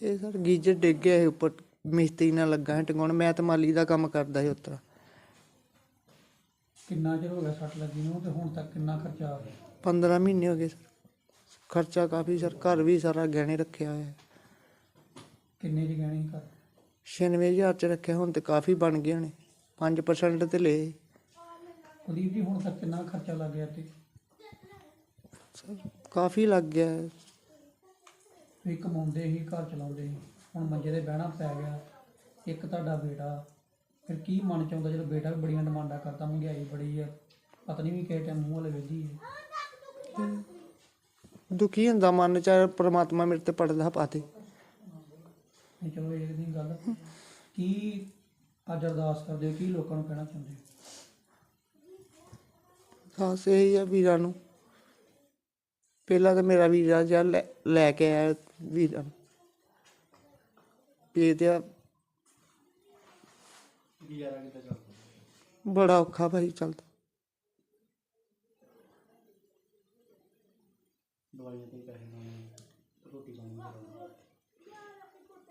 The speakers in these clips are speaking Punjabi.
ਇਹ ਸਰ ਗੀਜਰ ਡਿੱਗ ਗਿਆ ਸੀ ਉੱਪਰ ਮਿਸਤਰੀ ਨਾਲ ਲੱਗਾ ਹੈ ਟੰਗਾਉਣ ਮੈਂ ਤਾਂ ਮਾਲੀ ਦਾ ਕੰਮ ਕਰਦਾ ਸੀ ਉਤਰਾ ਕਿੰਨਾ ਚਿਰ ਹੋ ਗਿਆ ਸੱਟ ਲੱਗੀ ਨੂੰ ਤੇ ਹੁਣ ਤੱਕ ਕਿੰਨਾ ਖਰਚਾ ਆ ਗਿਆ? 15 ਮਹੀਨੇ ਹੋ ਗਏ ਸਰ। ਖਰਚਾ ਕਾਫੀ ਸਰ ਘਰ ਵੀ ਸਾਰਾ ਗਹਿਣੇ ਰੱਖਿਆ ਹੋਇਆ। ਹੈ ਕਿੰਨੇ ਦੀ ਗਹਿਣੀ ਕਰ 96000 ਚ ਰੱਖਿਆ ਹੁਣ ਤੇ ਕਾਫੀ ਬਣ ਗਏ ਨੇ 5% ਤੇ ਲਏ। ਕੁਲਦੀਪ ਜੀ ਹੁਣ ਤੱਕ ਕਿੰਨਾ ਖਰਚਾ ਲੱਗ ਗਿਆ ਤੇ ਸਰ ਕਾਫੀ ਲੱਗ ਗਿਆ। ਹੈ। ਤੁਸੀਂ ਕਮਾਉਂਦੇ ਹੀ ਘਰ ਚਲਾਉਂਦੇ ਸੀ। ਹੁਣ ਮੰਜੇ ਤੇ ਬਹਿਣਾ ਪੈ ਗਿਆ। ਇੱਕ ਤੁਹਾਡਾ ਬੇਟਾ। ਫਿਰ ਕੀ ਮਨ ਚ ਆਉਂਦਾ ਜਦੋਂ ਬੇਟਾ ਵੀ ਬੜੀਆਂ ਡਿਮਾਂਡਾਂ ਕਰਦਾ ਮਹਿੰਗਾਈ ਬੜੀ ਹੈ ਪਤਨੀ ਵੀ ਕਿਸੇ ਟਾਈਮ ਮੂੰਹ ਵਾਲੇ ਵੇਦੀ ਹੈ ਦੁਖੀ ਹੁੰਦਾ ਮਨ ਚ ਪ੍ਰਮਾਤਮਾ ਮੇਰੇ ਤੇ ਪੜਦਾ ਪਾਤੇ ਨਹੀਂ ਚਲੋ ਇਹ ਨਹੀਂ ਗੱਲ। ਕੀ ਅੱਜ ਅਰਦਾਸ ਕਰਦੇ ਹੋ? ਕੀ ਲੋਕਾਂ ਨੂੰ ਕਹਿਣਾ ਚਾਹੁੰਦੇ ਹੋ? ਖਾਸ ਇਹ ਆ ਵੀਰਾਂ ਨੂੰ। ਪਹਿਲਾਂ ਤਾਂ ਮੇਰਾ ਵੀਰਾ ਜਿਹਾ ਲੈ- ਕੇ ਆਇਆ ਵੀਰਾਂ ਨੂੰ ਵੀ ਇਹਦਾ ਬੜਾ ਔਖਾ ਭਾਈ ਚੱਲਦਾ।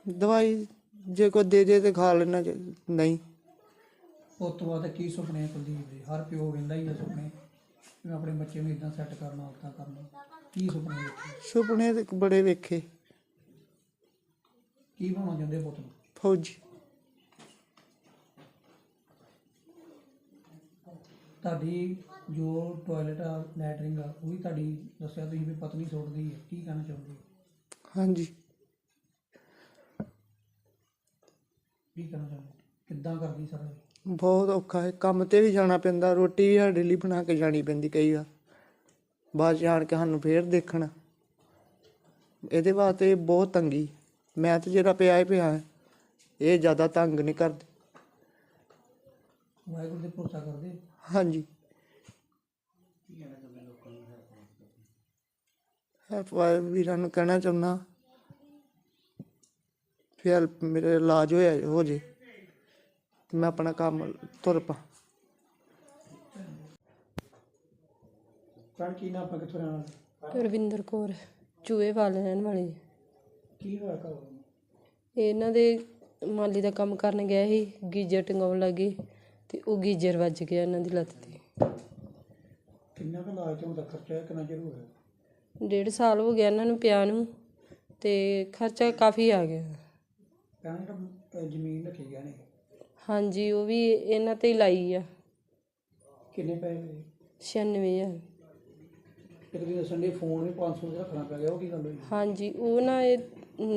ਦਵਾਈ ਜੇ ਕੋਈ ਦੇ ਦੇ ਤੇ ਖਾ ਲੈਣਾ ਚਾਹੀਦਾ ਨਹੀਂ। ਉਸ ਤੋਂ ਬਾਅਦ ਕੀ ਸੁਪਨੇ ਆ ਕੁਲਦੀਪ ਦੇ? ਹਰ ਪਿਓ ਕਹਿੰਦਾ ਹੀ ਆ ਸੁਪਨੇ ਕਿ ਮੈਂ ਆਪਣੇ ਬੱਚੇ ਨੂੰ ਇਦਾਂ ਸੈੱਟ ਕਰਨਾ ਉਦਾਂ ਕਰਨਾ ਕੀ ਸੁਪਨੇ ਸੁਪਨੇ ਤੇ ਬੜੇ ਵੇਖੇ। ਕੀ ਬਣਾਉਣਾ ਚਾਹੁੰਦੇ ਪੁੱਤ ਨੂੰ? ਫੌਜੀ। ਤੁਹਾਡੀ ਜੋ ਟਾਇਲਟ ਆ ਲੈਟਰਿੰਗ ਆ ਉਹ ਵੀ ਤੁਹਾਡੀ ਦੱਸਿਆ ਤੁਸੀਂ ਵੀ ਪਤਨੀ ਸੁੱਟਦੀ ਹੈ ਕੀ ਕਹਿਣਾ ਚਾਹੁੰਦੇ ਹੋ? ਹਾਂਜੀ। ਕੀ ਕਹਿਣਾ ਚਾਹੁੰਦੇ ਹੋ? ਕਿੱਦਾਂ ਕਰਦੀ ਸਾਰਾ ਇਹ? ਬਹੁਤ ਔਖਾ ਹੈ। ਕੰਮ ਤੇ ਵੀ ਜਾਣਾ ਪੈਂਦਾ ਰੋਟੀ ਵੀ ਸਾਡੇ ਲਈ ਬਣਾ ਕੇ ਜਾਣੀ ਪੈਂਦੀ ਕਈ ਵਾਰ। ਬਾਅਦ ਆਣ ਕੇ ਸਾਨੂੰ ਫੇਰ ਦੇਖਣਾ। ਇਹਦੇ ਵਾਸਤੇ ਬਹੁਤ ਤੰਗੀ। ਮੈਂ ਤੇ ਜਿਹੜਾ ਪਿਆ ਹੀ ਪਿਆ ਹੈ ਇਹ ਜ਼ਿਆਦਾ ਤੰਗ ਨਹੀਂ ਕਰਦੇ। ਵਾਹਿਗੁਰੂ ਦੇ ਭਰੋਸਾ ਕਰਦੇ। ਹਾਂਜੀ। ਹੈਲਪ ਵਾਲੇ ਵੀਰਾਂ ਨੂੰ ਕਹਿਣਾ ਚਾਹੁੰਦਾ ਫਿਰ ਮੇਰੇ ਇਲਾਜ ਹੋਇਆ ਹੋ ਜੇ। ਤੇ ਮੈਂ ਆਪਣਾ ਕੰਮ ਤੁਰ ਪਾ। ਕਣ ਕੀ ਨਾ ਆਪਾਂ ਕਿੱਥੋਂ ਰਹਿਣ ਵਾਲੇ? ਰਵਿੰਦਰ ਕੌਰ ਚੂਹੇ ਵਾਲ ਰਹਿਣ ਵਾਲੀ ਕੀ ਹੋਇਆ ਘਰ ਇਹਨਾਂ ਦੇ ਮਾਲੀ ਦਾ ਕੰਮ ਕਰਨ ਗਿਆ ਸੀ ਗੀਜਰ ਟੰਗਾਉਣ ਲੱਗੇ ਤੇ ਉਹ ਗੀਜਰ ਵੱਜ ਗਿਆ ਇਹਨਾਂ ਦੀ ਲੱਤ ਤੇ। ਕਿੰਨਾ ਕੁ ਇਲਾਜ ਤੋਂ ਦਾ ਖਰਚਾ ਹੈ ਕਿੰਨਾ ਚਿਰ ਹੋ ਡੇਢ ਸਾਲ ਹੋ ਗਿਆ ਇਹਨਾਂ ਨੂੰ ਪਿਆ ਨੂੰ ਤੇ ਖਰਚਾ ਕਾਫੀ ਆ ਗਿਆ। ਕਹਿਣਾ ਜਿਹੜਾ ਅਹ ਜ਼ਮੀਨ ਰੱਖੀ ਗਿਆ ਨੇ। ਹਾਂਜੀ ਉਹ ਵੀ ਇਹਨਾਂ ਤੇ ਹੀ ਲਾਈ ਆ। ਕਿੰਨੇ ਪੈਸੇ? ਲਏ 96000 ਇੱਕ ਦਿਨ ਦੱਸਣ ਦੇ ਫੋਨ ਵੀ 500 ਦਾ ਰੱਖਣਾ ਪੈ ਗਿਆ ਉਹ ਕੀ ਗੱਲ ਹੋਈ? ਹਾਂਜੀ ਉਹ ਨਾ ਇਹ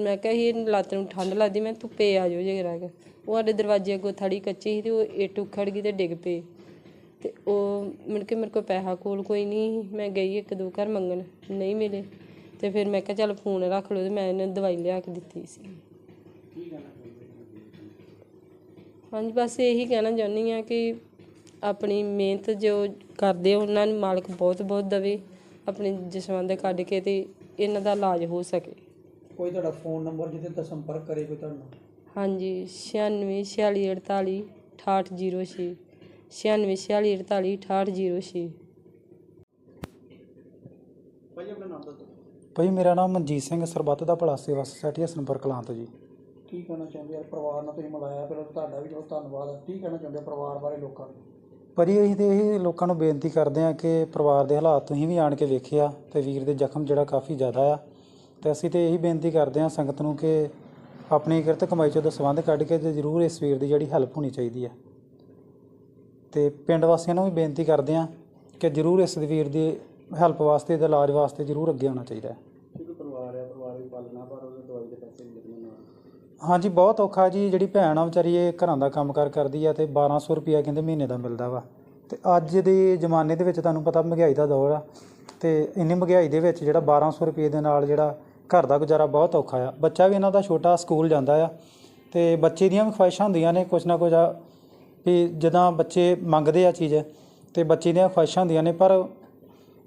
ਮੈਂ ਕਿਹਾ ਸੀ ਇਹ ਲੱਤ ਨੂੰ ਠੰਡ ਲੱਗਦੀ ਮੈਂ ਧੁੱਪੇ ਆ ਜਾਓ ਜੇ ਕਰਾ ਕੇ। ਉਹ ਸਾਡੇ ਦਰਵਾਜ਼ੇ ਅੱਗੋਂ ਥੜੀ ਕੱਚੀ ਸੀ ਤੇ ਉਹ ਇੱਟ ਉਖੜ ਗਈ ਤੇ ਡਿੱਗ ਪਈ ਤੇ ਉਹ ਮੁੜ ਕੇ ਮੇਰੇ ਕੋਲ ਪੈਸਾ ਕੋਲ ਕੋਈ ਨਹੀਂ। ਮੈਂ ਗਈ ਇੱਕ ਦੋ ਘਰ ਮੰਗਣ ਨਹੀਂ ਮਿਲੇ। ਤੇ ਫਿਰ ਮੈਂ ਕਿਹਾ ਚੱਲ ਫੋਨ ਰੱਖ ਲਓ ਤੇ ਮੈਂ ਇਹਨੂੰ ਦਵਾਈ ਲਿਆ ਕੇ ਦਿੱਤੀ ਸੀ। ਹਾਂਜੀ ਬਸ ਇਹੀ ਕਹਿਣਾ ਚਾਹੁੰਦੀ ਆ ਕਿ ਆਪਣੀ ਮਿਹਨਤ ਜੋ ਕਰਦੇ ਉਹਨਾਂ ਨੂੰ ਮਾਲਕ ਬਹੁਤ ਬਹੁਤ ਦਵੇ। ਆਪਣੇ ਜਸਵੰਦ ਕੱਢ ਕੇ ਤੇ ਇਹਨਾਂ ਦਾ ਇਲਾਜ ਹੋ ਸਕੇ। ਕੋਈ ਤੁਹਾਡਾ ਫੋਨ ਨੰਬਰ ਜਿਹਦੇ ਤੇ ਸੰਪਰਕ ਕਰੇ ਕੋਈ ਤੁਹਾਨੂੰ? ਹਾਂਜੀ 96 46 48 6806 96 46 48 6806 ਭਾਈ ਮੇਰਾ ਨਾਮ ਮਨਜੀਤ ਸਿੰਘ ਸਰਬੱਤ ਦਾ ਭਲਾ ਸੇਵਾ ਸੁਸਾਇਟੀ ਹਸਨਪੁਰ ਕਲਾਂ ਤੋਂ ਜੀ। ਕੀ ਕਹਿਣਾ ਚਾਹੁੰਦੇ ਆ? ਪਰਿਵਾਰ ਨਾਲ ਤੁਸੀਂ ਮਿਲਾਇਆ ਫਿਰ ਤੁਹਾਡਾ ਵੀ ਬਹੁਤ ਧੰਨਵਾਦ ਹੈ। ਕੀ ਕਹਿਣਾ ਚਾਹੁੰਦੇ ਆ ਪਰਿਵਾਰ ਬਾਰੇ ਲੋਕਾਂ ਨੂੰ? ਪਰ ਭਾਜੀ ਅਸੀਂ ਤਾਂ ਇਹ ਲੋਕਾਂ ਨੂੰ ਬੇਨਤੀ ਕਰਦੇ ਹਾਂ ਕਿ ਪਰਿਵਾਰ ਦੇ ਹਾਲਾਤ ਤੁਸੀਂ ਵੀ ਆਣ ਕੇ ਵੇਖਿਆ ਅਤੇ ਵੀਰ ਦੇ ਜ਼ਖਮ ਜਿਹੜਾ ਕਾਫੀ ਜ਼ਿਆਦਾ ਆ। ਅਤੇ ਅਸੀਂ ਤਾਂ ਇਹੀ ਬੇਨਤੀ ਕਰਦੇ ਹਾਂ ਸੰਗਤ ਨੂੰ ਕਿ ਆਪਣੀ ਕਿਰਤ ਕਮਾਈ ਚੋਂ ਦਾ ਸੰਬੰਧ ਕੱਢ ਕੇ ਤੇ ਜ਼ਰੂਰ ਇਸ ਵੀਰ ਦੀ ਜਿਹੜੀ ਹੈਲਪ ਹੋਣੀ ਚਾਹੀਦੀ ਹੈ ਅਤੇ ਪਿੰਡ ਵਾਸੀਆਂ ਨੂੰ ਵੀ ਬੇਨਤੀ ਕਰਦੇ ਹਾਂ ਕਿ ਜ਼ਰੂਰ ਇਸ ਵੀਰ ਦੀ ਹੈਲਪ ਵਾਸਤੇ ਤੇ ਇਲਾਜ ਵਾਸਤੇ ਜ਼ਰੂਰ ਅੱਗੇ ਆਉਣਾ ਚਾਹੀਦਾ ਹੈ ਹਾਂਜੀ, ਬਹੁਤ ਔਖਾ ਜੀ। ਜਿਹੜੀ ਭੈਣ ਆ ਵਿਚਾਰੀ, ਇਹ ਘਰਾਂ ਦਾ ਕੰਮ ਕਾਰ ਕਰਦੀ ਆ ਤੇ 1200 ਰੁਪਿਆ ਕਹਿੰਦੇ ਮਹੀਨੇ ਦਾ ਮਿਲਦਾ ਵਾ। ਤੇ ਅੱਜ ਦੇ ਜ਼ਮਾਨੇ ਦੇ ਵਿੱਚ ਤੁਹਾਨੂੰ ਪਤਾ ਮਹਿੰਗਾਈ ਦਾ ਦੌਰ ਆ। ਤੇ ਇੰਨੀ ਮਹਿੰਗਾਈ ਦੇ ਵਿੱਚ ਜਿਹੜਾ 1200 ਰੁਪਏ ਦੇ ਨਾਲ ਜਿਹੜਾ ਘਰ ਦਾ ਗੁਜ਼ਾਰਾ ਬਹੁਤ ਔਖਾ ਆ। ਬੱਚਾ ਵੀ ਇਹਨਾਂ ਦਾ ਛੋਟਾ, ਸਕੂਲ ਜਾਂਦਾ ਆ। ਤੇ ਬੱਚੇ ਦੀਆਂ ਵੀ ਖੁਆਇਸ਼ਾਂ ਹੁੰਦੀਆਂ ਨੇ ਕੁਛ ਨਾ ਕੁਝ ਆ ਵੀ ਜਦੋਂ ਬੱਚੇ ਮੰਗਦੇ ਆ ਚੀਜ਼, ਤੇ ਬੱਚੇ ਦੀਆਂ ਖੁਆਇਸ਼ਾਂ ਹੁੰਦੀਆਂ ਨੇ। ਪਰ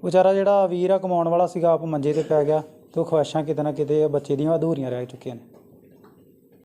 ਵਿਚਾਰਾ ਜਿਹੜਾ ਵੀਰ ਆ ਕਮਾਉਣ ਵਾਲਾ ਸੀਗਾ, ਆਪ ਮੰਜੇ ਤੇ ਪੈ ਗਿਆ ਤੇ ਉਹ ਖੁਆਇਸ਼ਾਂ ਕਿਤੇ ਨਾ ਕਿਤੇ ਬੱਚੇ ਦੀਆਂ ਅਧੂਰੀਆਂ ਰਹਿ ਚੁੱਕੀਆਂ ਨੇ।